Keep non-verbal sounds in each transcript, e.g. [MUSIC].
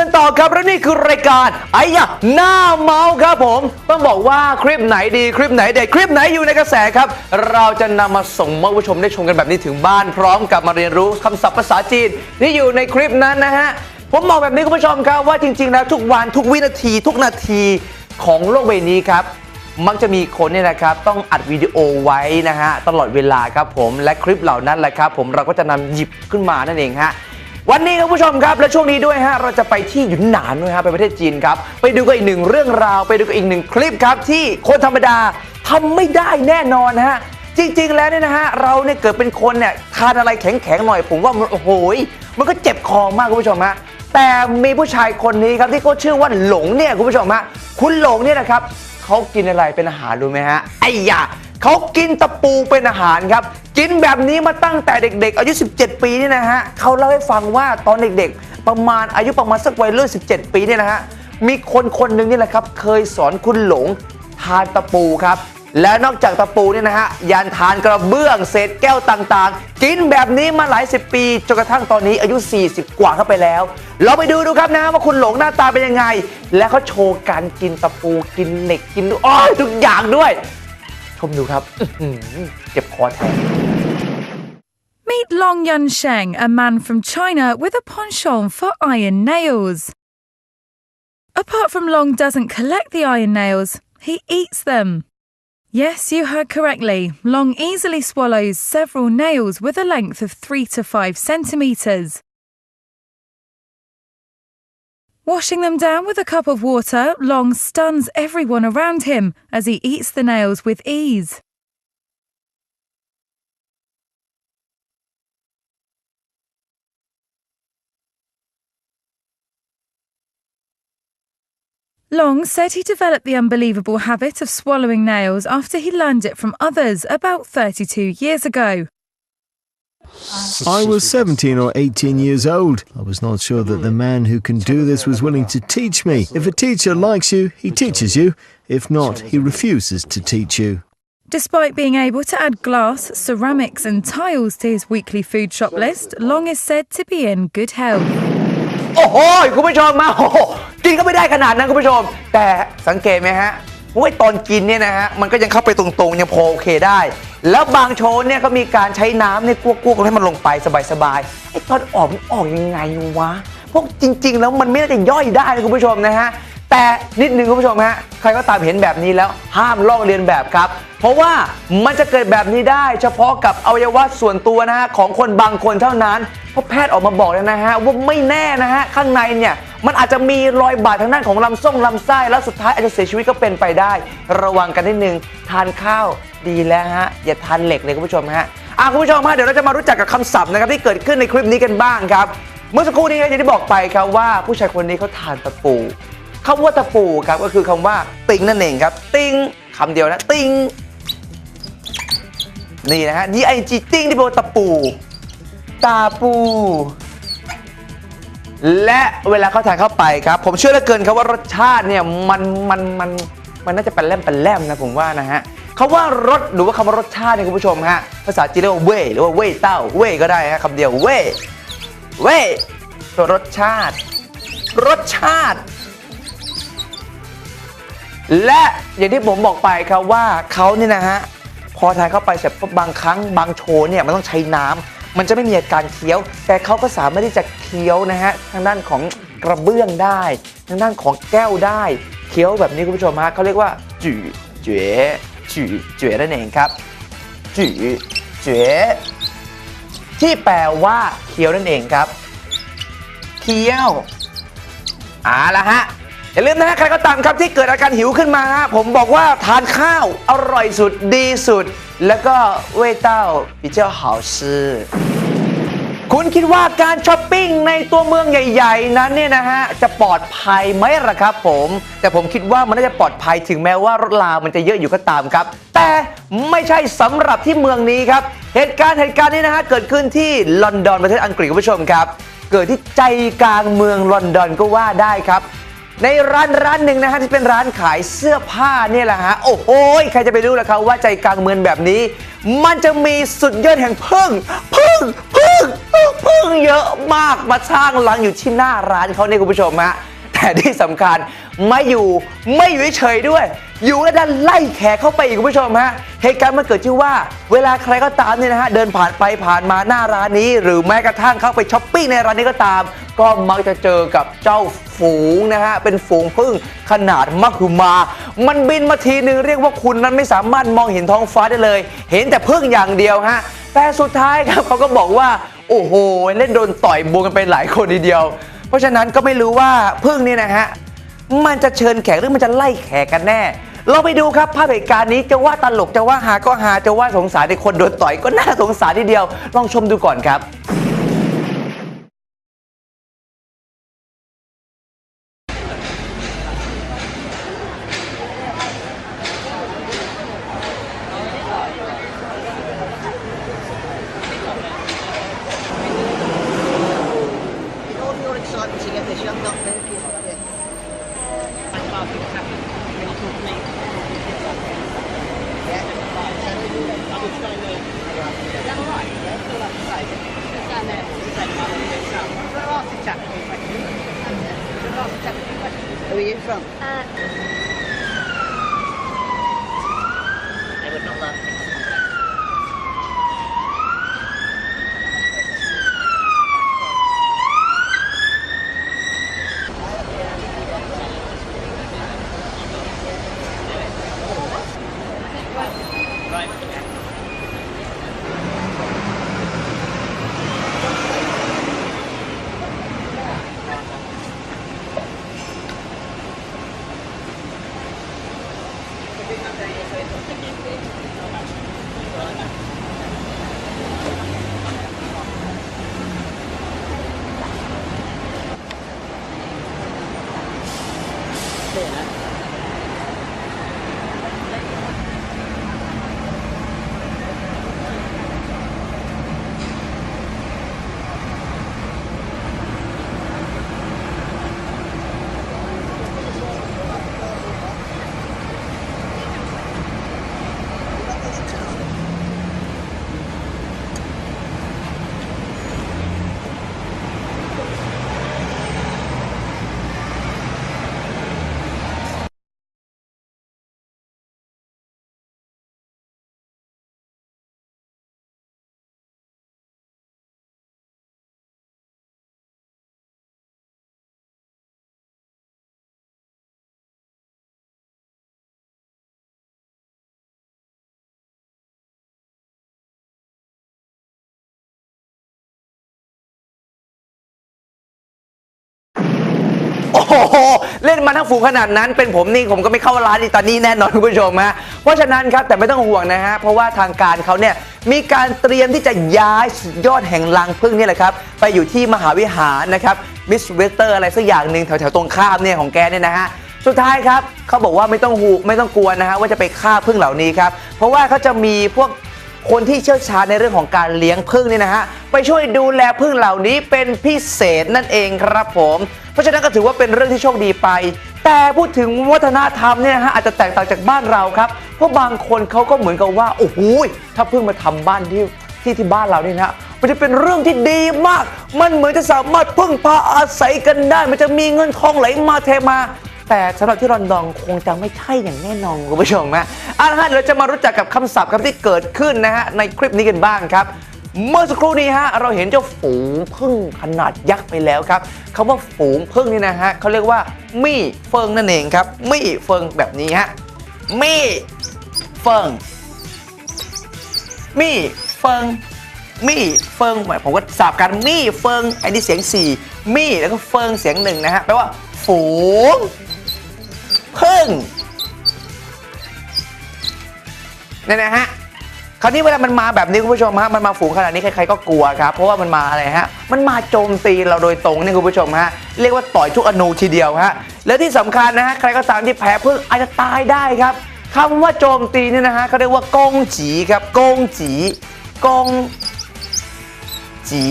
กันต่อครับและนี่คือรายการไอ้ยะหน้าเมาส์ครับผม ต้องบอกว่าคลิปไหนดีคลิปไหนเด็ดคลิปไหนอยู่ในกระแสครับ เราจะนำมาส่งมอบผู้ชมได้ชมกันแบบนี้ถึงบ้าน พร้อมกับมาเรียนรู้คำศัพท์ภาษาจีนที่อยู่ในคลิปนั้นนะฮะผมบอกแบบนี้คุณผู้ชมครับว่าจริงๆแล้วทุกวันทุกวินาทีทุกนาทีของโลกใบนี้ครับ มักจะมีคนเนี่ยนะครับต้องอัดวิดีโอไว้นะฮะตลอดเวลาครับผมและคลิปเหล่านั้นแหละครับผมเราก็จะนำหยิบขึ้นมานั่นเองฮะ วันนี้ครับผู้ชมครับและช่วงนี้ด้วยฮะเราจะไปที่หยุนหนานด้วยฮะไปประเทศจีนครับ ไปดูกันอีกหนึ่งเรื่องราว ไปดูกันอีกหนึ่งคลิปครับ ที่คนธรรมดาทำไม่ได้แน่นอนฮะจริง ๆ แล้วเนี่ยนะฮะเราเนี่ยเกิดเป็นคนเนี่ยทานอะไรแข็งๆหน่อยผมว่ามันโอ้โหมันก็เจ็บคอมากคุณผู้ชมฮะแต่มีผู้ชายคนนี้ครับที่เขาชื่อว่าหลงเนี่ยคุณผู้ชมฮะคุณหลงเนี่ยนะครับเขากินอะไรเป็นอาหารรู้ไหมฮะไอ้ยาเขากินตะปูเป็นอาหารครับ กินแบบนี้มาตั้งแต่เด็ก ๆ อายุ 17 ปีนี่นะฮะเขาเล่าให้ฟังว่าตอนเด็กๆ ประมาณอายุประมาณสักวัยรุ่น 17 ปีเนี่ยนะฮะมีคนคนหนึ่งนี่แหละครับ เคยสอนคุณหลงทานตะปูครับ และนอกจากตะปูเนี่ยนะฮะยันทานกระเบื้องเศษแก้วต่างๆ กินแบบนี้มาหลายสิบปีจนกระทั่งตอนนี้อายุ 40 กว่าเข้าไปแล้ว เราไปดูดูครับนะว่าคุณหลงหน้าตาเป็นยังไง และเขาโชว์การกินตะปูกินเหล็กกินอ้อยทุกอย่างด้วย ชมดูครับอื้อหือเจ็บคอแทน [LAUGHS] Meet Long Yun Sheng, a man from China with a penchant for iron nails. Apart from Long doesn't collect the iron nails, he eats them. Yes, you heard correctly. Long easily swallows several nails with a length of 3 to 5 centimeters. Washing them down with a cup of water, Long stuns everyone around him as he eats the nails with ease. Long said he developed the unbelievable habit of swallowing nails after he learned it from others about 32 years ago. I was 17 or 18 years old. I was not sure that the man who can do this was willing to teach me. If a teacher likes you, he teaches you. If not, he refuses to teach you. Despite being able to add glass, ceramics, and tiles to his weekly food shop list, Long is said to be in good health. โอ้โหคุณผู้ชมมาโอ้โหกินก็ไม่ได้ขนาดนั้นคุณผู้ชม แต่สังเกตไหมฮะ [LAUGHS] ว่าตอนกินเนี่ยนะฮะมันก็ยังเข้าไปตรงๆยังพอโอเคได้ แล้วบางโชว์เนี่ยก็มีการใช้น้ำเนี่ยกวกๆให้มันลงไปสบายๆไอ้ตอนออกมันออกยังไงวะพวกจริง ๆ แล้วมันไม่น่าจะย่อยได้นะคุณผู้ชมนะฮะ แต่นิดนึงคุณผู้ชมฮะใครก็ตามเห็นแบบนี้แล้วห้ามลอกเรียนแบบครับ เพราะว่ามันจะเกิดแบบนี้ได้เฉพาะกับอวัยวะส่วนตัวนะฮะของคนบางคนเท่านั้น เพราะแพทย์ออกมาบอกแล้วนะฮะว่าไม่แน่นะฮะข้างในเนี่ยมันอาจจะมีรอยบาดทางด้านของลำส้มลำไส้แล้วสุดท้ายอาจจะเสียชีวิตก็เป็นไปได้ ระวังกันนิดนึงทานข้าวดีแล้วฮะอย่าทานเหล็กเลยคุณผู้ชมฮะอะคุณผู้ชมฮะเดี๋ยวเราจะมารู้จักกับคำศัพท์นะครับที่เกิดขึ้นในคลิปนี้กันบ้างครับ เมื่อสักครู่นี้อย่างที่บอกไปครับว่าผู้ชายคนนี้เขาทานตะปู คำว่าตะปูครับก็คือคำว่าติงนั่นเองครับ ติงคำเดียวนะ ติงนี่นะฮะ D I G ติ้งที่แปลว่าตะปู ตาปู และเวลาเขาทานเข้าไปครับ ผมเชื่อเหลือเกินครับว่ารสชาติเนี่ยมันมันมันมันน่าจะเป็นแลมเป็นแลมนะผมว่านะฮะคำว่ารสหรือว่าคำว่ารสชาติเนี่ยคุณผู้ชมฮะภาษาจีนเรียกว่าเว่ยหรือว่าเว่ยเต้าเว่ยก็ได้ฮะคำเดียวเว่ยเว่ยรสชาติ รสชาติ และอย่างที่ผมบอกไปครับว่าเขาเนี่ยนะฮะพอทานเข้าไปเสร็จบางครั้งบางโชว์เนี่ยมันต้องใช้น้ำมันจะไม่มีอาการเคี้ยว แต่เขาก็สามารถที่จะเคี้ยวนะฮะทางด้านของกระเบื้องได้ ทางด้านของแก้วได้เคี้ยวแบบนี้คุณผู้ชมฮะเขาเรียกว่าจื่อเจ๋อจื่อเจ๋อนั่นเองครับจื่อเจ๋อที่แปลว่าเคี้ยวนั่นเองครับ เคี้ยวเอาละฮะ อย่าลืมนะฮะใครก็ตามครับที่เกิดอาการหิวขึ้นมาฮะผมบอกว่าทานข้าวอร่อยสุดดีสุด แล้วก็味道比较好吃คุณคิดว่าการช้อปปิ้งในตัวเมืองใหญ่ ๆ นั้นเนี่ยนะฮะจะปลอดภัยไหมล่ะครับผม แต่ผมคิดว่ามันน่าจะปลอดภัยถึงแม้ว่ารถลามันจะเยอะอยู่ก็ตามครับ แต่ไม่ใช่สำหรับที่เมืองนี้ครับ เหตุการณ์เหตุการณ์นี้นะฮะเกิดขึ้นที่ลอนดอนประเทศอังกฤษคุณผู้ชมครับ เกิดที่ใจกลางเมืองลอนดอนก็ว่าได้ครับ ในร้านร้านหนึ่งนะฮะที่เป็นร้านขายเสื้อผ้าเนี่ยแหละฮะโอ้โหใครจะไปรู้ล่ะครับว่าใจกลางเมืองแบบนี้ มันจะมีสุดยอดแห่งพึ่งพึ่งพึ่งพึ่งเยอะมากมาสร้างรังอยู่ที่หน้าร้านเขาเนี่ยคุณผู้ชมฮะ แต่ที่สำคัญไม่อยู่ไม่อยู่เฉยด้วย อยู่แล้วดันไล่แขกเข้าไปอีกคุณผู้ชมฮะเหตุการณ์มันเกิดที่อว่า เวลาใครก็ตามเนี่ยนะฮะเดินผ่านไปผ่านมาหน้าร้านนี้ หรือแม้กระทั่งเข้าไปช้อปปิ้งในร้านนี้ก็ตาม ก็มักจะเจอกับเจ้าฝูงนะฮะเป็นฝูงพึ่งขนาดมักคือมา มันบินมาทีนึงเรียกว่าคุณนั้นไม่สามารถมองเห็นท้องฟ้าได้เลย เห็นแต่พึ่งอย่างเดียวฮะแต่สุดท้ายครับเขาก็บอกว่า โอ้โหเล่นโดนต่อยบวงกันไปหลายคนทีเดียว เพราะฉะนั้นก็ไม่รู้ว่าพึ่งนี่นะฮะมันจะเชิญแขกหรือมันจะไล่แขกกันแน่ เราไปดูครับภาพเหตุการณ์นี้จะว่าตลกจะว่าหาก็หาจะว่าสงสารในคนโดนต่อยก็น่าสงสารทีเดียว ลองชมดูก่อนครับ Who are you from? Uh, they would not love โหเล่นมาทั้งฝูงขนาดนั้น เป็นผมนี่ผมก็ไม่เข้าร้านอีตอนนี้แน่นอนคุณผู้ชมฮะเพราะฉะนั้นครับแต่ไม่ต้องห่วงนะฮะเพราะว่าทางการเขาเนี่ยมีการเตรียมที่จะย้ายสุดยอดแห่งลังพึ่งนี่แหละครับไปอยู่ที่มหาวิหารนะครับมิสเวสเตอร์อะไรสักอย่างหนึ่งแถวๆตรงข้ามเนี่ยของแกเนี่ยนะฮะสุดท้ายครับเขาบอกว่าไม่ต้องหูไม่ต้องกลัวนะฮะว่าจะไปฆ่าพึ่งเหล่านี้ครับเพราะว่าเขาจะมีพวกคนที่เชี่ยวชาญในเรื่องของการเลี้ยงผึ้งนี่นะฮะไปช่วยดูแลผึ้งเหล่านี้เป็นพิเศษนั่นเองครับผม เพราะฉะนั้นก็ถือว่าเป็นเรื่องที่โชคดีไป แต่พูดถึงวัฒนธรรมเนี่ยนะฮะอาจจะแตกต่างจากบ้านเราครับ เพราะบางคนเขาก็เหมือนกับว่าโอ้โหถ้าผึ้งมาทำบ้านที่ที่ที่บ้านเราเนี่ยนะฮะมันจะเป็นเรื่องที่ดีมาก มันเหมือนจะสามารถพึ่งพาอาศัยกันได้ มันจะมีเงินทองไหลมาเทมาแต่สำหรับที่ลอนดอนคงจะไม่ใช่อย่างแน่นอนคุณผู้ชมฮะเอาละฮะเดี๋ยวเราจะมารู้จักกับคำศัพท์ครับที่เกิดขึ้นนะฮะในคลิปนี้กันบ้างครับ เมื่อสักครู่นี้ฮะเราเห็นเจ้าฝูงพึ่งขนาดยักษ์ไปแล้วครับคำว่าฝูงพึ่งนี่นะฮะเขาเรียกว่ามี่เฟิงนั่นเองครับมี่เฟิงแบบนี้ฮะมี่เฟิงมี่เฟิงมี่เฟิงหมายผมก็สับกันมี่เฟิงไอ้นี่เสียงสี่มี่แล้วก็เฟิงเสียงหนึ่งนะฮะแปลว่า ฝูงพึ่งเนี่ยนะฮะ คราวนี้เวลามันมาแบบนี้คุณผู้ชมฮะมันมาฝูงขนาดนี้ใครๆก็กลัวครับเพราะว่ามันมาอะไรฮะมันมาโจมตีเราโดยตรงนี่คุณผู้ชมฮะเรียกว่าต่อยทุกอนูทีเดียวฮะและที่สำคัญนะฮะใครก็ตามที่แพ้พึ่งอาจจะตายได้ครับคำว่าโจมตีเนี่ยนะฮะเขาเรียกว่ากงจีครับกงจีกงจี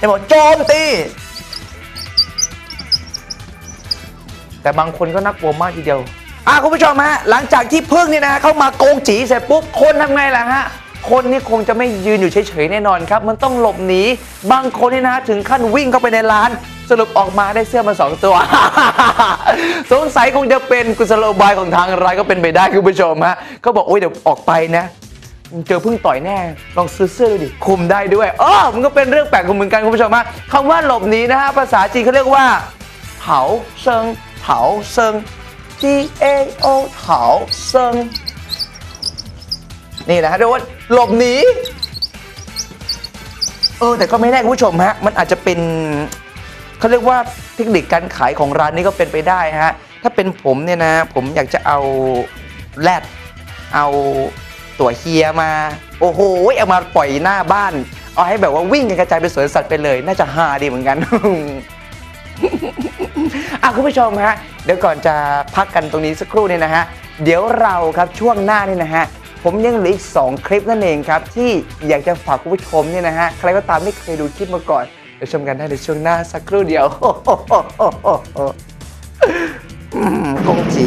จะบอกโจมตีแต่บางคนก็น่ากลัวมากทีเดียว อะคุณผู้ชมฮะหลังจากที่พึ่งเนี่ยนะเข้ามาโกงจีเสร็จปุ๊บคนทำไงล่ะฮะคนนี่คงจะไม่ยืนอยู่เฉยๆแน่นอนครับ มันต้องหลบหนีบางคนนี่นะถึงขั้นวิ่งเข้าไปในร้าน สรุปออกมาได้เสื้อมาสองตัว สงสัยคงจะเป็นกุศโลบายของทางร้านก็เป็นไปได้คุณผู้ชมฮะเขาบอกโอ้ยเดี๋ยวออกไปนะเจอพึ่งต่อยแน่ ลองซื้อเสื้อดูดิ คุมได้ด้วยอ๋อมันก็เป็นเรื่องแปลกเหมือนกันคุณผู้ชมฮะคำว่าหลบหนีนะฮะภาษาจีนเขาเรียกว่าเถาเซิงเถาเซิง G A O เถาเซิงนี่แหละฮะเรียกว่าหลบหนีเออแต่ก็ไม่แน่คุณผู้ชมฮะมันอาจจะเป็นเขาเรียกว่าเทคนิคการขายของร้านนี้ก็เป็นไปได้ฮะถ้าเป็นผมเนี่ยนะ ผมอยากจะเอาแรดเอาตัวเฮียมา โอ้โหเอามาปล่อยหน้าบ้าน เอาให้แบบว่าวิ่งกันกระจายไปสวนสัตว์ไปเลย น่าจะฮาดีเหมือนกัน อะคุณผู้ชมฮะเดี๋ยวก่อนจะพักกันตรงนี้สักครู่เนี่ยนะฮะเดี๋ยวเราครับช่วงหน้านี่นะฮะผมยังเหลืออีก 2 คลิปนั่นเองครับ ที่อยากจะฝากคุณผู้ชมเนี่ยนะฮะใครก็ตามไม่เคยดูคลิปมาก่อนเดี๋ยวชมกันได้ในช่วงหน้าสักครู่เดียวอืมกงจี